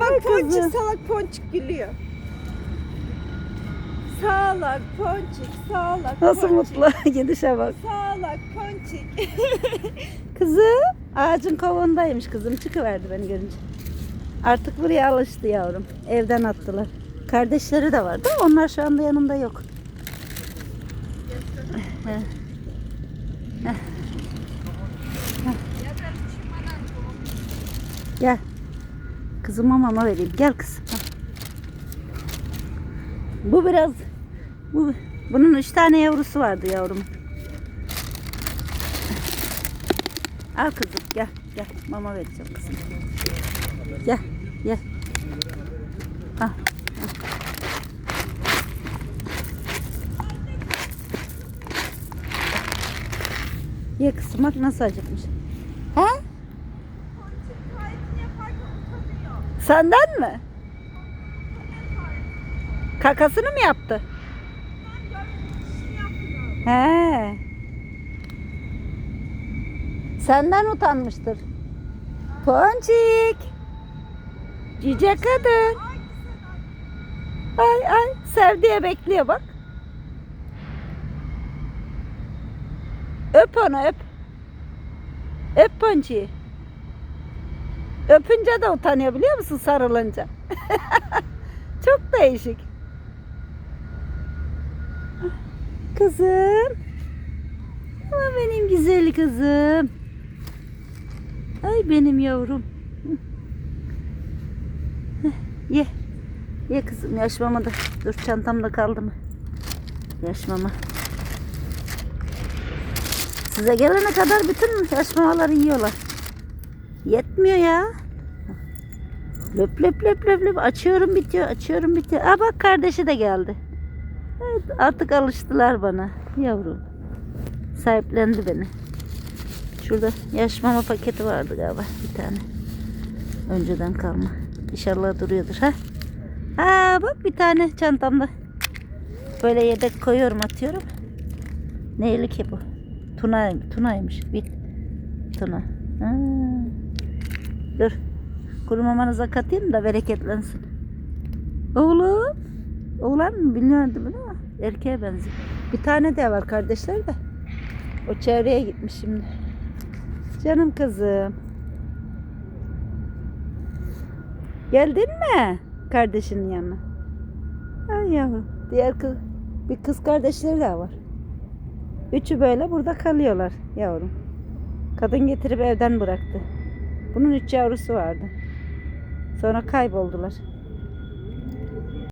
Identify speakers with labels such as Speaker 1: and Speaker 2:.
Speaker 1: Bak ponçik salak ponçik gülüyor. Sağlak ponçik sağlak
Speaker 2: Nasıl
Speaker 1: ponçik.
Speaker 2: mutlu. Gidişe bak.
Speaker 1: Sağlak ponçik.
Speaker 2: Kızım ağacın kovuğundaymış kızım. Çıkıverdi beni görünce. Artık buraya alıştı yavrum. Evden attılar. Kardeşleri de vardı. Onlar şu anda yanımda yok. Gel. Kızıma mama vereyim. Gel kızım. Bu biraz bu bunun üç tane yavrusu vardı yavrum. Al kızım gel gel mama vereceğim kızım. Gel gel. Al. Ye kızım bak nasıl acıkmış. Ha? Senden mi? Kakasını mı yaptı? He. Senden utanmıştır. Ponçik. Cice kadın. Ay ay sevdiye bekliyor bak. Öp onu öp. Öp Ponçik'i. Öpünce de utanıyor biliyor musun sarılınca. Çok değişik. Kızım. Ama benim güzel kızım. Ay benim yavrum. Ye. Ye kızım yaş mama da. Dur çantamda kaldı mı? Yaş mama. Size gelene kadar bütün yaş mamaları yiyorlar. Yetmiyor ya. Löp löp löp löp löp açıyorum bitiyor açıyorum bitiyor. Aa bak kardeşi de geldi. Evet, artık alıştılar bana yavrum. Sahiplendi beni. Şurada yaş mama paketi vardı galiba bir tane. Önceden kalma. İnşallah duruyordur ha. Aa bak bir tane çantamda. Böyle yedek koyuyorum atıyorum. Neyli ki bu? Tuna, tunaymış. Bir tuna. Ha. Dur. Kuru mamanıza katayım da bereketlensin. Oğlum. Oğlan mı bilmiyorum ama erkeğe benziyor. Bir tane de var kardeşler de. O çevreye gitmiş şimdi. Canım kızım. Geldin mi kardeşinin yanına? Ay yavrum. Diğer kız, bir kız kardeşleri de var. Üçü böyle burada kalıyorlar yavrum. Kadın getirip evden bıraktı. Bunun üç yavrusu vardı. Sonra kayboldular.